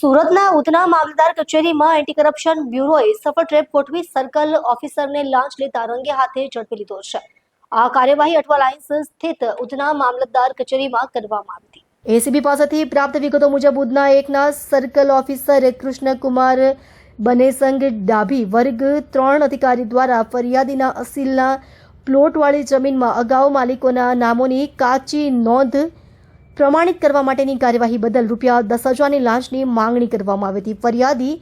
સુરતના ઉધના મામલતદાર કચેરીમાં anti corruption બ્યુરોએ સફળ ટ્રેપ ગોઠવી સર્કલ ઓફિસરને લાંચ લેતા રંગે હાથે ઝડપી લીધો છે. આ કાર્યવાહી અઠવા લાઇન્સ સ્થિત ઉધના મામલતદાર કચેરીમાં કરવામાં આવી હતી. એસીબી પાસેથી પ્રાપ્ત વિગતો મુજબ, ઉધના એકના સર્કલ ઓફિસર કૃષ્ણકુમાર બનેસંગ ડાભી વર્ગ ત્રણ અધિકારી દ્વારા ફરિયાદીના અસીલના પ્લોટવાળી જમીનમાં અગાઉ માલિકોના નામોની કાચી નોંધ પ્રમાણિત કરવા માટેની કાર્યવાહી બદલ રૂપિયા દસ હજારની લાંચની માંગણી કરવામાં આવી હતી. ફરિયાદી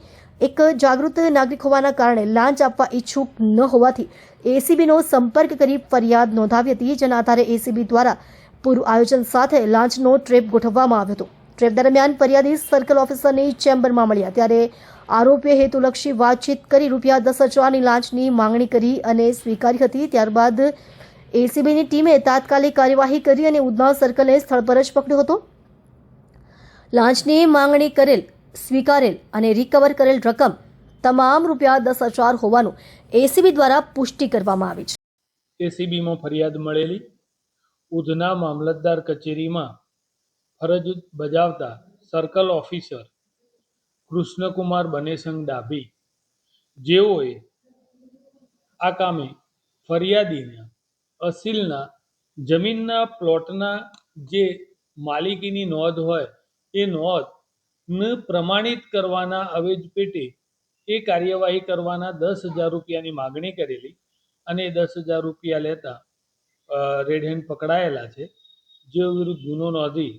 એક જાગૃત નાગરિક હોવાના કારણે લાંચ આપવા ઈચ્છુક ન હોવાથી એસીબીનો સંપર્ક કરી ફરિયાદ નોંધાવી હતી, જેના આધારે એસીબી દ્વારા પૂરું આયોજન સાથે લાંચનો ટ્રેપ ગોઠવવામાં આવ્યો હતો. ટ્રેપ દરમિયાન ફરિયાદી સર્કલ ઓફિસરની ચેમ્બરમાં મળ્યા. ત્યારે આરોપીએ હેતુલક્ષી વાતચીત કરી રૂપિયા દસ હજારની લાંચની માંગણી કરી અને સ્વીકારી હતી. ત્યારબાદ એસીબીની ટીમે તાત્કાલિક કાર્યવાહી કરી અને ઉધના સર્કલને સ્થળ પર જ પકડ્યો હતો. લાંચની માંગણી કરેલ, સ્વીકારેલ અને રિકવર કરેલ રકમ તમામ રૂપિયા દસ હજાર હોવાનું એસીબી દ્વારા પુષ્ટિ કરવામાં આવી છે. એસીબીમાં ફરિયાદ મળેલી. ઉધના મામલતદાર કચેરીમાં ફરજ બજાવતા સર્કલ ઓફિસર કૃષ્ણકુમાર બનેસંગ ડાભી, જેઓએ આ કામે ફરિયાદીના અસીલના જમીનના પ્લોટના જે માલિકીની નોંધ હોય એ નોંધને પ્રમાણિત કરવાના અવેજ પેટે એ કાર્યવાહી કરવાના દસ હજાર રૂપિયાની માગણી કરેલી અને એ દસ હજાર રૂપિયા લેતા રેડ હેન્ડ પકડાયેલા છે જેઓ વિરુદ્ધ ગુનો નોંધી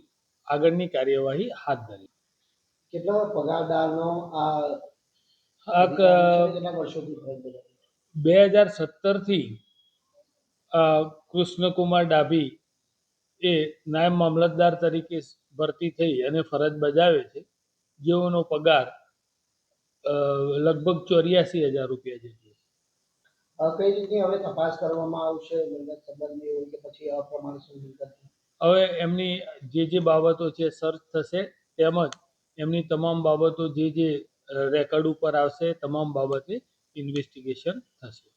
આગળની કાર્યવાહી હાથ ધરી કેટલા પગારદારનો આ આ? બે હજાર સત્તરથી કૃષ્ણકુમાર ડાભી એ નાયબ મામલતદાર તરીકે ભરતી થઈ અને ફરજ બજાવે છે. જેઓનો પગાર લગભગ ચોર્યાસી હજાર રૂપિયા જેટલો કઈ રીતની હવે તપાસ કરવામાં આવશે? મિલકત સંબંધની હોય કે પછી અપ્રમાણસર મિલકત હવે એમની જે જે બાબતો છે સર્ચ થશે તેમજ એમની તમામ બાબતો જે જે રેકર્ડ ઉપર આવશે તમામ બાબતે ઇન્વેસ્ટિગેશન થશે.